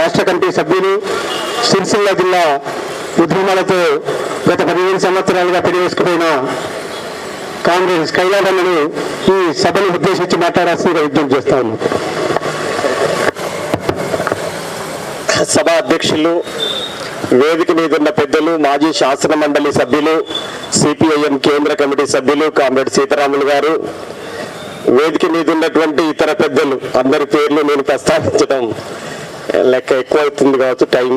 రాష్ట్ర కమిటీ సభ్యులు సిరిసిల్ల జిల్లా ఉద్యమాలతో గత పదిహేను సంవత్సరాలుగా పెరివేసుకుపోయిన కాంగ్రెస్ కైలాసములు ఈ సభను ఉద్దేశించి మాట్లాడాల్సిందిగా విజ్ఞప్తి చేస్తాను సభ అధ్యక్షులు వేదిక మీద ఉన్న పెద్దలు మాజీ శాసన మండలి సభ్యులు సిపిఐఎం కేంద్ర కమిటీ సభ్యులు కామ్రేడ్ సీతారాములు గారు వేదిక మీద ఉన్నటువంటి ఇతర పెద్దలు అందరి పేర్లు నేను ప్రస్తావించడం లెక్క ఎక్కువ అవుతుంది కావచ్చు టైం.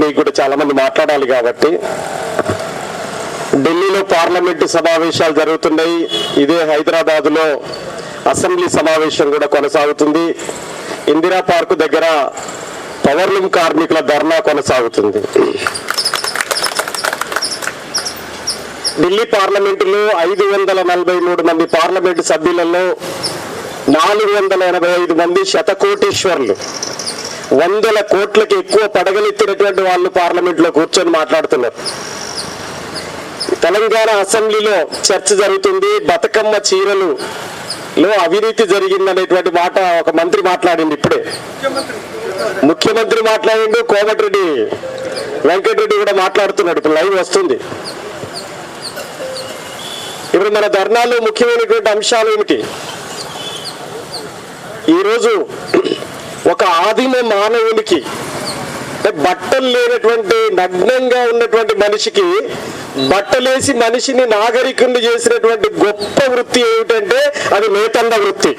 మీకు కూడా చాలామంది మాట్లాడాలి కాబట్టి. ఢిల్లీలో పార్లమెంటు సమావేశాలు జరుగుతున్నాయి. ఇదే హైదరాబాదులో అసెంబ్లీ సమావేశం కూడా కొనసాగుతుంది. ఇందిరా పార్కు దగ్గర పవర్లూమ్ కార్మికుల ధర్నా కొనసాగుతుంది. ఢిల్లీ పార్లమెంటులో ఐదు వందల నలభై మూడు మంది పార్లమెంటు సభ్యులలో నాలుగు వందల ఎనభై ఐదు మంది శతకోటీశ్వర్లు. వందల కోట్లకి ఎక్కువ పడగలెత్తినటువంటి వాళ్ళు పార్లమెంట్లో కూర్చొని మాట్లాడుతున్నారు. తెలంగాణ అసెంబ్లీలో చర్చ జరుగుతుంది బతుకమ్మ చీరలు లో అవినీతి జరిగిందనేటువంటి మాట ఒక మంత్రి మాట్లాడింది ఇప్పుడే. ముఖ్యమంత్రి మాట్లాడిండు కోమటిరెడ్డి వెంకటరెడ్డి కూడా మాట్లాడుతున్నాడు ఇప్పుడు లైవ్ వస్తుంది. ఇప్పుడు మన ధర్నాలో ముఖ్యమైనటువంటి అంశాలు ఏమిటి? ఈరోజు ఒక ఆదిమ మానవునికి బట్టలు లేనటువంటి నగ్నంగా ఉన్నటువంటి మనిషికి బట్టలేసి మనిషిని నాగరికుని చేసినటువంటి గొప్ప వృత్తి ఏమిటంటే అది నేతండ వృత్తి.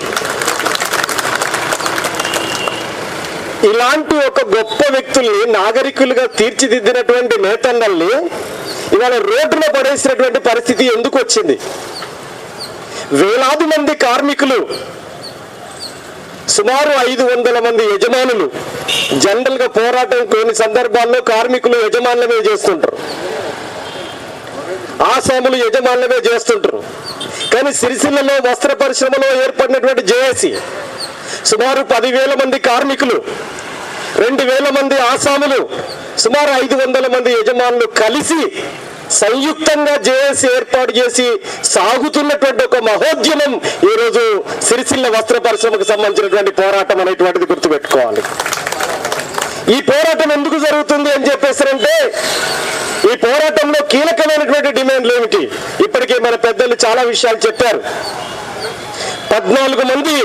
ఇలాంటి ఒక గొప్ప వ్యక్తుల్ని నాగరికులుగా తీర్చిదిద్దినటువంటి నేతన్నల్ని ఇవాళ రోడ్డున పడేసినటువంటి పరిస్థితి ఎందుకు వచ్చింది? వేలాది మంది కార్మికులు సుమారు ఐదు వందల మంది యజమానులు జనరల్గా పోరాటం కొన్ని సందర్భాల్లో కార్మికులు యజమానులమే చేస్తుంటారు. ఆసాములు యజమానులమే చేస్తుంటారు. కానీ సిరిసిల్లలో వస్త్ర పరిశ్రమలో ఏర్పడినటువంటి జేఏసీ సుమారు పదివేల మంది కార్మికులు రెండు వేల మంది ఆసాములు సుమారు ఐదు వందల మంది యజమానులు కలిసి సంయుక్తంగా జేఏసీ ఏర్పాటు చేసి సాగుతున్నటువంటి ఒక మహోద్యమం ఈరోజు సిరిసిల్ల వస్త్ర పరిశ్రమకు సంబంధించినటువంటి పోరాటం అనేటువంటిది గుర్తుపెట్టుకోవాలి. ఈ పోరాటం ఎందుకు జరుగుతుంది అని చెప్పేసారంటే ఈ పోరాటంలో కీలకమైనటువంటి డిమాండ్లు ఏమిటి? ఇప్పటికే మన పెద్దలు చాలా విషయాలు చెప్పారు. పద్నాలుగు మంది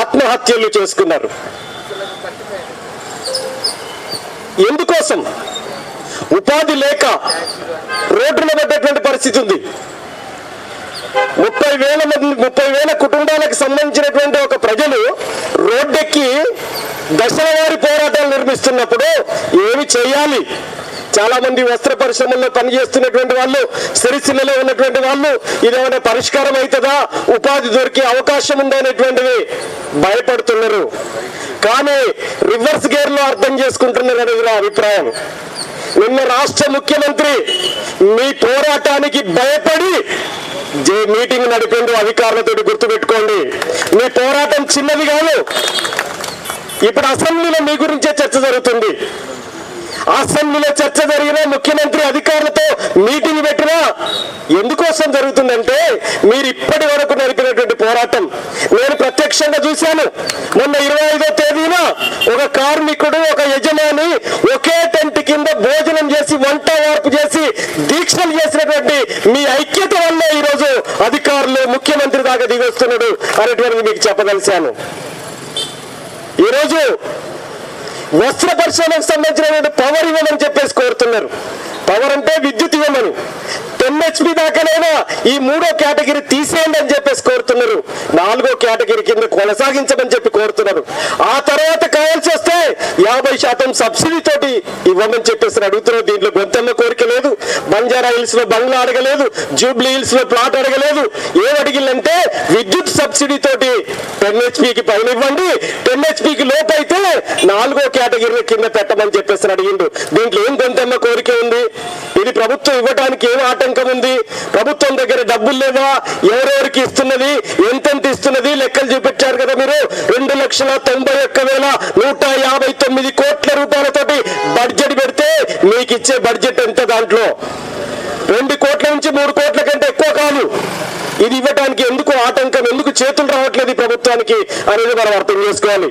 ఆత్మహత్యలు చేసుకున్నారు. ఎందుకోసం? ఉపాధి లేక రోడ్డున పడ్డటువంటి పరిస్థితి ఉంది. ముప్పై వేల మంది ముప్పై వేల కుటుంబాలకు సంబంధించినటువంటి ఒక ప్రజలు రోడ్డెక్కి దశల వారి పోరాటాలు నిర్మిస్తున్నప్పుడు ఏమి చేయాలి? చాలా మంది వస్త్ర పరిశ్రమల్లో పనిచేస్తున్నటువంటి వాళ్ళు సిరిసిల్లలో ఉన్నటువంటి వాళ్ళు ఇదేమైనా పరిష్కారం అవుతుందా? ఉపాధి దొరికే అవకాశం ఉందనేటువంటివి భయపడుతున్నారు. కానీ రివర్స్ గేర్లో అర్థం చేసుకుంటున్నారు అనేది నా అభిప్రాయం. నిన్న రాష్ట్ర ముఖ్యమంత్రి మీ పోరాటానికి భయపడి జే మీటింగ్ నడిపిండు అధికారులతో గుర్తుపెట్టుకోండి. మీ పోరాటం చిన్నది కాదు. ఇప్పుడు అసెంబ్లీలో మీ గురించే చర్చ జరుగుతుంది. అసెంబ్లీలో చర్చ జరిగిన ముఖ్యమంత్రి అధికారులతో మీటింగ్ పెట్టినా ఎందుకోసం జరుగుతుందంటే మీరు ఇప్పటి వరకు నడిపినటువంటి పోరాటం. నేను ప్రత్యక్షంగా చూశాను. మొన్న ఇరవై తేదీన ఒక కార్మికుడు ఒక యజమాని ఒకే చేసి వంట వార్పు చేసి దీక్షలు చేసినటువంటి మీ ఐక్యత వల్లే ఈరోజు అధికారులు ముఖ్యమంత్రి దాకా దిగొస్తున్నాడు అనేటువంటిది మీకు చెప్పదలిశాను ఈరోజు వస్త్ర పరిశ్రమకు సంబంధించినటువంటి పవర్ ఇవ్వమని చెప్పేసి కోరుతున్నారు. పవర్ అంటే విద్యుత్ ఇవ్వమని. టెన్ దాకానైనా ఈ మూడో కేటగిరీ తీసేయండి అని చెప్పేసి కోరుతున్నారు. నాలుగో కేటగిరీ కింద కొనసాగించమని చెప్పి కోరుతున్నారు. ఆ తర్వాత కావాల్సి వస్తే యాభై శాతం సబ్సిడీ తోటి ఇవ్వమని చెప్పేసి అడుగుతున్నారు. దీంట్లో గొంతెమ్మ కోరిక లేదు బంజారా హిల్స్లో బంగ్లా అడగలేదు జూబ్లీ హిల్స్లో ప్లాట్ అడగలేదు. ఏం అడిగిల్లంటే విద్యుత్ సబ్సిడీ తోటి టెన్ హెచ్పికి పైన ఇవ్వండి. టెన్ హెచ్పికి అయితే నాలుగో కేటగిరీ కింద పెట్టమని చెప్పేసి అడిగిండు. దీంట్లో ఏం కొంతమ్మ కోరిక ఉంది? ఇది ప్రభుత్వం ఇవ్వడానికి ఏం ఆటంకం ఉంది ప్రభుత్వం దగ్గర డబ్బులు లేవా? ఎవరెవరికి ఇస్తున్నది? ఎంతెంత ఇస్తున్నది? లెక్కలు చూపించారు కదా మీరు. రెండు లక్షల తొంభై ఒక్క వేల నూట యాభై తొమ్మిది కోట్ల రూపాయలతోటి బడ్జెట్ పెడితే మీకు ఇచ్చే బడ్జెట్ ఎంత దాంట్లో? రెండు కోట్ల నుంచి మూడు కోట్ల కంటే ఎక్కువ కాదు. ఇది ఇవ్వటానికి ఎందుకు ఆటంకం? ఎందుకు చేతులు రావట్లేదు ప్రభుత్వానికి అనేది మనం అర్థం చేసుకోవాలి.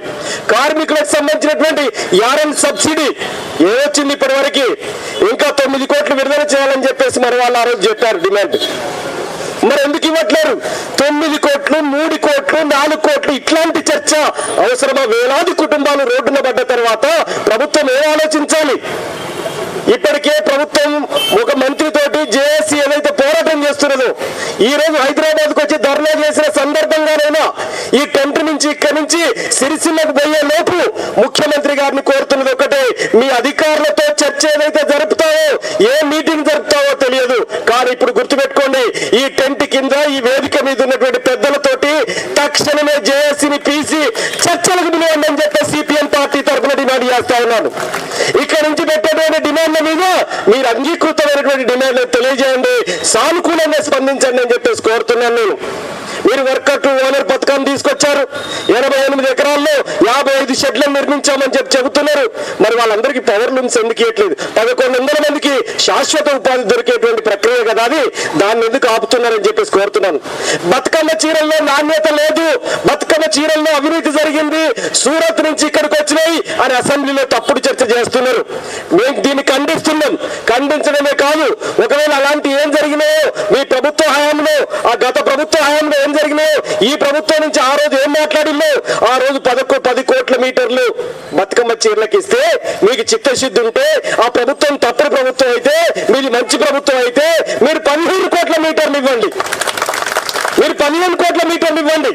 కార్మికులకు సంబంధించినటువంటి యారన్ సబ్సిడీ ఏమొచ్చింది ఇప్పటి వరకు ఇంకా తొమ్మిది కోట్లు విడుదల చేయాలని చెప్పేసి మరి వాళ్ళు ఆ రోజు చెప్పారు డిమాండ్. మరి ఎందుకు ఇవ్వట్లేరు? తొమ్మిది కోట్లు మూడు కోట్లు నాలుగు కోట్లు ఇట్లాంటి చర్చ అవసరమా? వేలాది కుటుంబాలు రోడ్డున పడ్డ తర్వాత ప్రభుత్వం ఏం ఆలోచించాలి? ఇప్పటికే ప్రభుత్వం ఒక మంత్రి తోటి జేఏసీ ఏదైతే పోరాటం చేస్తున్నదో ఈ రోజు హైదరాబాద్కు వచ్చి ధర్నా చేసిన సందర్భంగానైనా ఈ టెంట్ నుంచి ఇక్కడి నుంచి సిరిసిల్లకు పోయే లోపు ముఖ్యమంత్రి గారిని కోరుతున్నది ఒకటే. మీ అధికారులతో చర్చ ఏదైతే జరుపుతావో ఏ మీటింగ్ జరుపుతావో తెలియదు ఇప్పుడు గుర్తుపెట్టుకోండి ఈ టెంట్ కింద ఈ వేదిక మీద ఉన్నటువంటి పెద్దలతోటి తక్షణమే జేఏసీని పీసి చర్చలకు పిలవండి అని చెప్పి సిపిఎం పార్టీ తరఫున డిమాండ్ చేస్తా ఉన్నాను. ఇక్కడ నుంచి పెట్టేటువంటి డిమాండ్ల మీద మీరు అంగీకృతమైనటువంటి డిమాండ్లు తెలియజేయండి. సానుకూలంగా స్పందించండి అని చెప్పేసి కోరుతున్నాను నేను. మీరు వర్కర్ టు ఓనర్ పథకాన్ని తీసుకొచ్చారు. ఎనభై ఎనిమిది ఎకరాల్లో యాభై ఐదు షెడ్లను నిర్మించామని చెప్పి చెబుతున్నారు. మరి వాళ్ళందరికీ పవర్ లూమ్స్ ఎందుకు ఇవ్వట్లేదు? పదకొండు వందల మందికి శాశ్వత ఉపాధి దొరికేటువంటి ప్రక్రియ కదా అది. దాన్ని ఎందుకు ఆపుతున్నారని చెప్పేసి కోరుతున్నాను. బతుకమ్మ చీరల్లో నాణ్యత లేదు. బతుకమ్మ చీరల్లో అవినీతి జరిగింది. సూరత్ నుంచి ఇక్కడికి వచ్చినాయి అని అసెంబ్లీలో తప్పుడు చర్చ చేస్తున్నారు. మేము దీన్ని ఖండిస్తున్నాం. ఖండించడమే కాదు ఒకవేళ అలాంటి ఏం జరిగినాయో మీ ప్రభుత్వ హయాంలో ఆ గత ప్రభుత్వ హయాంలో ఏం జరిగినాయో ఈ ప్రభుత్వం నుంచి ఆ రోజు ఏం మాట్లాడిందో ఆ రోజు పదకొ పది కోట్ల మీటర్లు బతుకమ్మ చీరలకు ఇస్తే మీకు చిత్తశుద్ధి ఉంటే ఆ ప్రభుత్వం తప్పుడు ప్రభుత్వం అయితే మీది మంచి ప్రభుత్వం అయితే మీరు పన్నెండు కోట్ల మీటర్లు ఇవ్వండి. మీరు పదిహేను కోట్ల మీటర్లు ఇవ్వండి.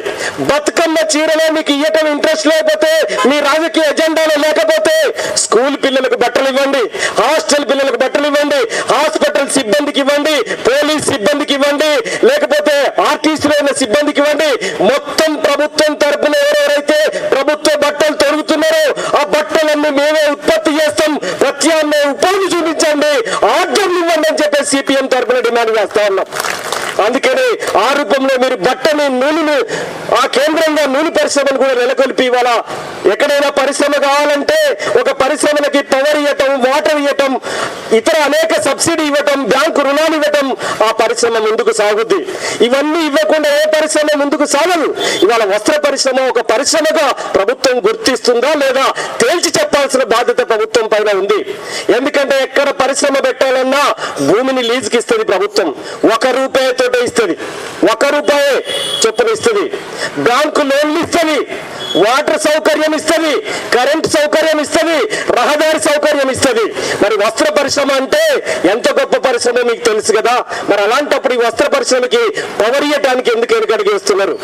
బతుకమ్మ చీరలో మీకు ఇయ్యటం ఇంట్రెస్ట్ లేకపోతే మీ రాజకీయ ఎజెండాలో లేకపోతే స్కూల్ పిల్లలకు బట్టలు ఇవ్వండి హాస్టల్ పిల్లలకు బట్టలు ఇవ్వండి హాస్పిటల్ సిబ్బందికి ఇవ్వండి పోలీస్ సిబ్బందికి ఇవ్వండి లేకపోతే ఆర్టీసీలో ఉన్న సిబ్బందికి ఇవ్వండి. మొత్తం ప్రభుత్వం తరపున ఎవరెవరైతే ప్రభుత్వ బట్టలు తొలుగుతున్నారో ఆ బట్టలన్నీ మేమే ఉత్పత్తి చేస్తాం. ప్రత్యామ్నాయ ఉపాధి చూపించండి. ఆర్డర్లు ఇవ్వండి అని చెప్పేసి సిపిఎం తరపున డిమాండ్ చేస్తా ఉన్నాం. అందుకని ఆ రూపంలో మీరు బట్టను నూనెను ఆ కేంద్రంగా నూనె పరిశ్రమను కూడా నెలకొల్పి ఇవాళ ఎక్కడైనా పరిశ్రమ కావాలంటే ఒక పరిశ్రమలకి పవర్ ఇవ్వటం వాటర్ ఇవ్వటం ఇతర అనేక సబ్సిడీ ఇవ్వటం బ్యాంకు రుణాలు ఇవ్వటం ఆ పరిశ్రమ ముందుకు సాగుద్ది. ఇవన్నీ ఇవ్వకుండా ఏ పరిశ్రమ ముందుకు సాగదు. ఇవాళ వస్త్ర పరిశ్రమ ఒక పరిశ్రమగా ప్రభుత్వం గుర్తిస్తుందా లేదా తేల్చి చెప్పాల్సిన బాధ్యత ప్రభుత్వం పైన ఉంది. ఎందుకంటే ఎక్కడ పరిశ్రమ పెట్టాలన్నా భూమిని లీజుకి ఇస్తుంది ప్రభుత్వం. ఒక రూపాయితోటే ఇస్తుంది. ఒక రూపాయే చొప్పున ఇస్తుంది. బ్యాంకు లోన్లు ఇస్తుంది. వాటర్ సౌకర్యం ఇస్తుంది కరెంట్ సౌకర్యం ఇస్తుంది రహదారి సౌకర్యం ఇస్తుంది. మరి వస్త్ర పరిశ్రమ అంటే ఎంత గొప్ప పరిశ్రమ మీకు తెలుసు కదా? మరి అలాంటప్పుడు ఈ వస్త్ర పరిశ్రమకి పవర్ ఇవ్వడానికి ఎందుకు వెనుకడిగేస్తున్నారు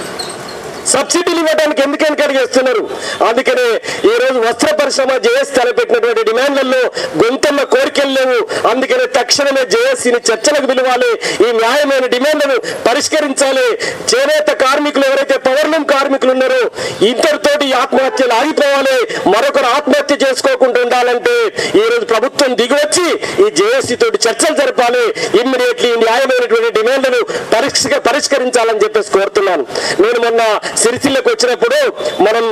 సబ్సిడీలు ఇవ్వడానికి ఎందుకు వెనకడిగేస్తున్నారు అందుకనే ఈ రోజు వస్త్ర పరిశ్రమ జేఎస్ తలపెట్టినటువంటి డిమాండ్లలో గొంతమ్మ కోరికలు లేవు. అందుకనే తక్షణమే జేఎస్సీని చర్చలకు పిలవాలి. ఈ న్యాయమైన డిమాండ్లను పరిష్కరించాలి. చేనేత కార్మికులు ఎవరైతే పవర్లూమ్ కార్మికులు ఉన్నారో ఇంతటితోటి ఈ ఆత్మహత్యలు ఆగిపోవాలి. మరొకరు ఆత్మహత్య చేసుకోకుండా ఉండాలంటే ఈ రోజు ప్రభుత్వం దిగివచ్చి ఈ జేఎస్సీ తోటి చర్చలు జరపాలి. ఇమ్మీడియట్లీ న్యాయమైనటువంటి డిమాండ్లను పరిష్క పరిష్కరించాలని చెప్పేసి కోరుతున్నాను. నేను మొన్న సిరిసిల్లకు వచ్చినప్పుడు మనం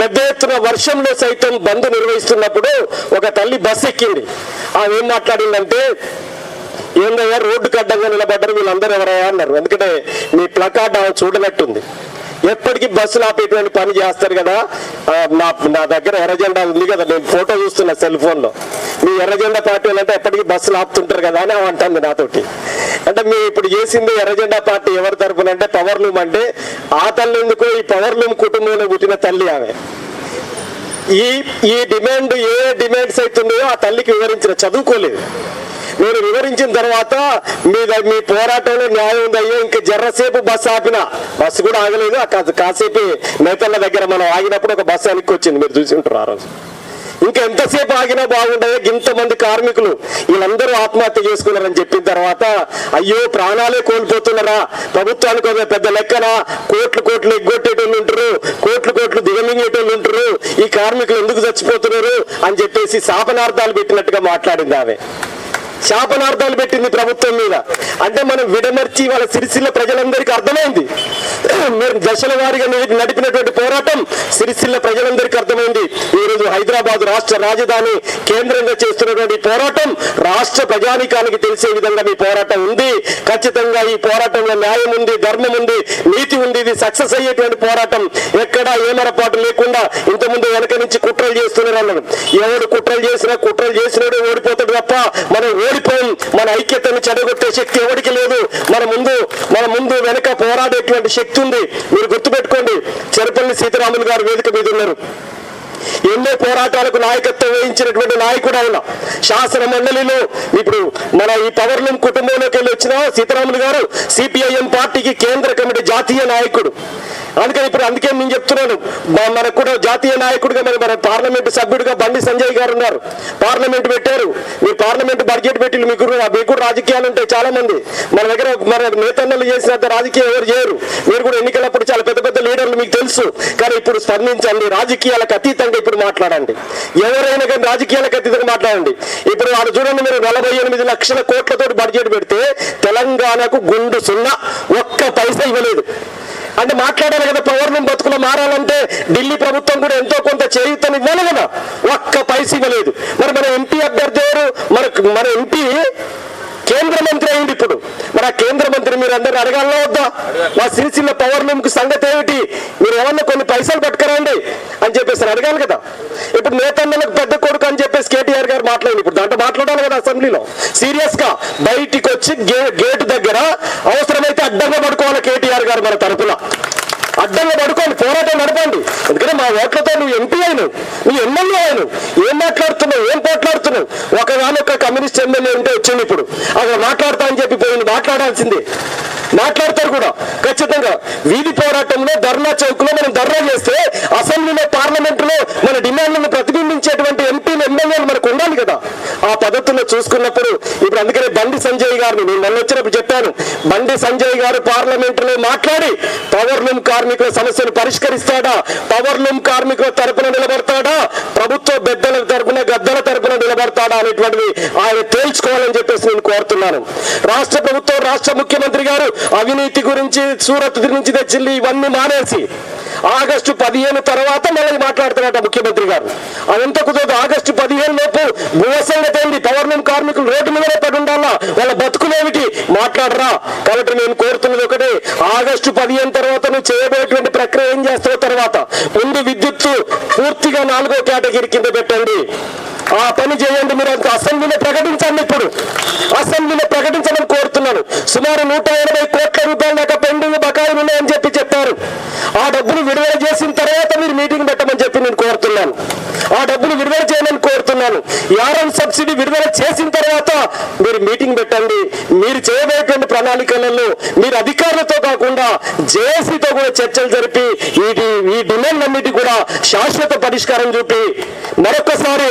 పెద్ద ఎత్తున వర్షంలో సైతం బంద్ నిర్వహిస్తున్నప్పుడు ఒక తల్లి బస్ ఎక్కింది. ఆమె ఏం మాట్లాడిందంటే ఏందయ్యా రోడ్డు కడ్డంగా నిలబడ్డారు వీళ్ళందరూ ఎవరయ్యా? అన్నారు. ఎందుకంటే మీ ప్లకార్డ్ ఆమె చూడనట్టుంది. ఎప్పటికీ బస్సులు ఆపేటువంటి పని చేస్తారు కదా. నా నా దగ్గర ఎర్రజెండా ఉంది కదా నేను ఫోటో చూస్తున్నా సెల్ ఫోన్లో మీ ఎర్రజెండా పార్టీ అంటే ఎప్పటికీ బస్సులు ఆపుతుంటారు కదా అని అంటుంది నాతోటి. అంటే మీ ఇప్పుడు చేసింది ఎర్రజెండా పార్టీ ఎవరి తరపున అంటే పవర్ లూమ్ అంటే ఆ తల్లి ఎందుకు ఈ పవర్ లూమ్ కుటుంబంలో పుట్టిన తల్లి ఆమె. ఈ ఈ డిమాండ్ ఏ డిమాండ్స్ అవుతుందో ఆ తల్లికి వివరించిన చదువుకోలేదు. నేను వివరించిన తర్వాత మీ మీ పోరాటంలో న్యాయం ఉంది. అయ్యో ఇంకా జర్రసేపు బస్సు ఆపిన. బస్సు కూడా ఆగలేదు. ఆ కాసేపు నేతల దగ్గర మనం ఆగినప్పుడు ఒక బస్సు వెనక్కి వచ్చింది మీరు చూసి ఉంటారు ఆ రోజు. ఇంకా ఎంతసేపు ఆగినా బాగుండదు. ఇంతమంది కార్మికులు వీళ్ళందరూ ఆత్మహత్య చేసుకున్నారని చెప్పిన తర్వాత అయ్యో ప్రాణాలే కోల్పోతున్నారా? ప్రభుత్వానికి ఒక పెద్ద లెక్కన? కోట్లు కోట్లు ఎగ్గొట్టేటోళ్ళు ఉంటారు. కోట్లు కోట్లు దిగమింగేటోళ్ళు ఉంటారు. ఈ కార్మికులు ఎందుకు చచ్చిపోతున్నారు? అని చెప్పేసి శాపనార్థాలు పెట్టినట్టుగా మాట్లాడింది ఆమె. శాపనార్థాలు పెట్టింది ప్రభుత్వం మీద. అంటే మనం విడమర్చి వాళ్ళ సిరిసిల్ల ప్రజలందరికీ అర్థమైంది. మీరు దశల వారీగా నడిపినటువంటి పోరాటం సిరిసిల్ల ప్రజలందరికీ అర్థమైంది. ఈ రోజు హైదరాబాద్ రాష్ట్ర రాజధాని కేంద్రంగా చేస్తున్నటువంటి పోరాటం రాష్ట్ర ప్రజానికానికి తెలిసే విధంగా మీ పోరాటం ఉంది. ఖచ్చితంగా ఈ పోరాటంలో న్యాయం ఉంది ధర్మం ఉంది నీతి ఉంది. ఇది సక్సెస్ అయ్యేటువంటి పోరాటం ఎక్కడా ఏమరపాటు లేకుండా ఇంతకుముందు వెనక నుంచి కుట్రలు చేస్తున్నారు అన్నాడు. ఎవడు కుట్రలు చేసినా కుట్రలు చేసినాడు ఓడిపోతాడు తప్ప మనం ఓడిపోయి మన ఐక్యతను చెడగొట్టే శక్తి ఎవరికి లేదు. మన ముందు మన ముందు వెనక పోరాడేటువంటి శక్తి ఉంది. మీరు గుర్తుపెట్టుకోండి చెరపల్లి సీతారాములు గారు వేదిక మీద ఉన్నారు. ఎన్నో పోరాటాలకు నాయకత్వం వహించినటువంటి నాయకుడు ఆయన. శాసన మండలిలో ఇప్పుడు మన ఈ పవర్లూమ్ కుటుంబంలోకి వెళ్ళి వచ్చిన సీతారాములు గారు సిపిఐఎం పార్టీకి కేంద్ర కమిటీ జాతీయ నాయకుడు. అందుకని ఇప్పుడు అందుకే నేను చెప్తున్నాను మనకు కూడా జాతీయ నాయకుడిగా మరి మన పార్లమెంట్ సభ్యుడిగా బండి సంజయ్ గారు ఉన్నారు. పార్లమెంట్ పెట్టారు. మీరు పార్లమెంట్ బడ్జెట్ పెట్టి మీకు మీకు కూడా రాజకీయాలు ఉంటాయి చాలా మంది మన దగ్గర మన నేతన్నలు చేసినంత రాజకీయం ఎవరు చేయరు. మీరు కూడా ఎన్నికలప్పుడు చాలా పెద్ద పెద్ద లీడర్లు మీకు తెలుసు. కానీ ఇప్పుడు స్పందించండి రాజకీయాలకు అతీతంగా ఇప్పుడు మాట్లాడండి. ఎవరైనా కానీ రాజకీయాలకు అతీతంగా మాట్లాడండి. ఇప్పుడు వాళ్ళు చూడండి మీరు నలభై ఎనిమిది లక్షల కోట్లతో బడ్జెట్ పెడితే తెలంగాణకు గుండు సున్నా ఒక్క పైసా ఇవ్వలేదు. అంటే మాట్లాడాలి కదా పవర్ బతుకులు మారాలంటే ఢిల్లీ ప్రభుత్వం కూడా ఎంతో కొంత చేయుతని ఇవ్వాలి కదా. ఒక్క పైస ఇవ్వలేదు. మరి మన ఎంపీ అభ్యర్థి ఎవరు? మన మన ఎంపీ కేంద్ర మంత్రి అయింది ఇప్పుడు. మరి ఆ కేంద్ర మంత్రి మీరు అందరు అడగాలో వద్దా? మా సిరిసిల్ల పవర్ లూమ్ సంగతి ఏమిటి? మీరు ఏమన్నా కొన్ని పైసలు పట్టుకురండి అని చెప్పేసి అడగాలి కదా. ఇప్పుడు నేతన్నలకు పెద్ద కొడుకు అని చెప్పేసి కేటీఆర్ గారు మాట్లాడింది. ఇప్పుడు దాంట్లో మాట్లాడాలి కదా అసెంబ్లీలో. సీరియస్గా బయటికి వచ్చి గే- గేటు దగ్గర అవసరమైతే అడ్డంగా పడుకోవాలి కేటీఆర్ గారు మన తరఫున అడ్డంగా పడుకోండి పోరాటం నడపండి. ఎందుకంటే మా ఓట్లతో నువ్వు ఎంపీ అయిను నువ్వు ఎమ్మెల్యే అయిను ఏం మాట్లాడుతున్నావు ఏం పోట్లాడుతున్నావు? ఒకగానొక కమ్యూనిస్ట్ ఎమ్మెల్యే ఉంటే వచ్చింది ఇప్పుడు. అక్కడ మాట్లాడతా అని చెప్పి పోయింది మాట్లాడాల్సిందే. మాట్లాడతారు కూడా. ఖచ్చితంగా వీధి పోరాటంలో ధర్నా చౌక్లో మనం ధర్నా చేస్తే అసెంబ్లీలో పార్లమెంట్లో మన డిమాండ్లను ప్రతిబింబ ఎంపీలు ఎమ్మెల్యేలు మనకు ఉండాలి కదా ఆ చూసుకున్నప్పుడు ఇప్పుడు అందుకనే బండి సంజయ్ గారిని నేను మొన్న వచ్చినప్పుడు చెప్పాను. బండి సంజయ్ గారు పార్లమెంట్లో మాట్లాడి పవర్ లూమ్ కార్మికుల సమస్యను పరిష్కరిస్తాడా? పవర్ లూమ్ కార్మికుల తరపున నిలబడతాడా? ప్రభుత్వ పెద్దల తరపున గద్దల తరపున నిలబడతాడా అనేటువంటిది ఆయన తేల్చుకోవాలని చెప్పేసి నేను కోరుతున్నాను. రాష్ట్ర ప్రభుత్వం రాష్ట్ర ముఖ్యమంత్రి గారు అవినీతి గురించి సూరత్ నుంచి తెచ్చింది ఇవన్నీ మానేసి ఆగస్టు పదిహేను తర్వాత మళ్ళీ మాట్లాడుతున్నట్ట ముఖ్యమంత్రి గారు. అదంతా కుదరదు? ఆగస్టు పదిహేను లోపు భూసంగతి ఏంది? పవర్ కార్మికులు రోడ్డు మీదనే పడి ఉండాలా? వాళ్ళ బతుకులేమిటి? మాట్లాడరా. కాబట్టి నేను కోరుతున్నది ఒకటే. ఆగస్టు పదిహేను తర్వాత నువ్వు చేయబోయేటువంటి ప్రక్రియ ఏం చేస్తావు తర్వాత? ముందు విద్యుత్ పూర్తిగా నాలుగో కేటగిరీ కింద పెట్టండి. ఆ పని చేయండి మీరు. అంత అసెంబ్లీలో ప్రకటించండి ఇప్పుడు. అసెంబ్లీలో ప్రకటించమని కోరుతున్నాను. సుమారు నూట ఎనభై కోట్ల రూపాయల దాకా పెండింగ్ బకాయిలు ఉన్నాయని చెప్పి చెప్పారు ఆ డబ్బులు విడుదల చేసిన తర్వాత మీరు మీటింగ్ పెట్టమని చెప్పి నేను కోరుతున్నాను. ఆ డబ్బులు విడుదల చేయమని కోరుతున్నాను. యారం సబ్సిడీ విడుదల చేసిన తర్వాత మీరు మీటింగ్ పెట్టండి. మీరు చేయబోయేటువంటి ప్రణాళికలలో మీరు అధికారులతో కాకుండా జేఏసీతో కూడా చర్చలు జరిపి ఈ ఈ కూడా శాశ్వత పరిష్కారం చూపి మరొకసారి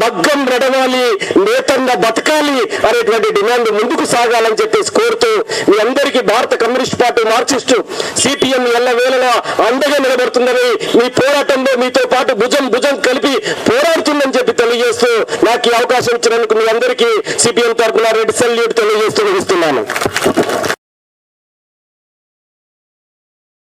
మగ్గం రెడవాలి నేతంగా బతకాలి అనేటువంటి డిమాండ్ ముందుకు సాగాలని చెప్పేసి కోరుతూ మీ అందరికీ భారత కమ్యూనిస్ట్ పార్టీ మార్క్సిస్టు సిపిఎం ఎల్లవేళలా అండగా నిలబడుతుందని మీ పోరాటంలో మీతో పాటు భుజం భుజం కలిపి పోరాడుతుందని చెప్పి తెలియజేస్తూ నాకు ఈ అవకాశం ఇచ్చినందుకు మీ అందరికీ సిపిఎం తరఫున రెడ్ సెల్యూట్ తెలియజేస్తూ ముగిస్తున్నాను.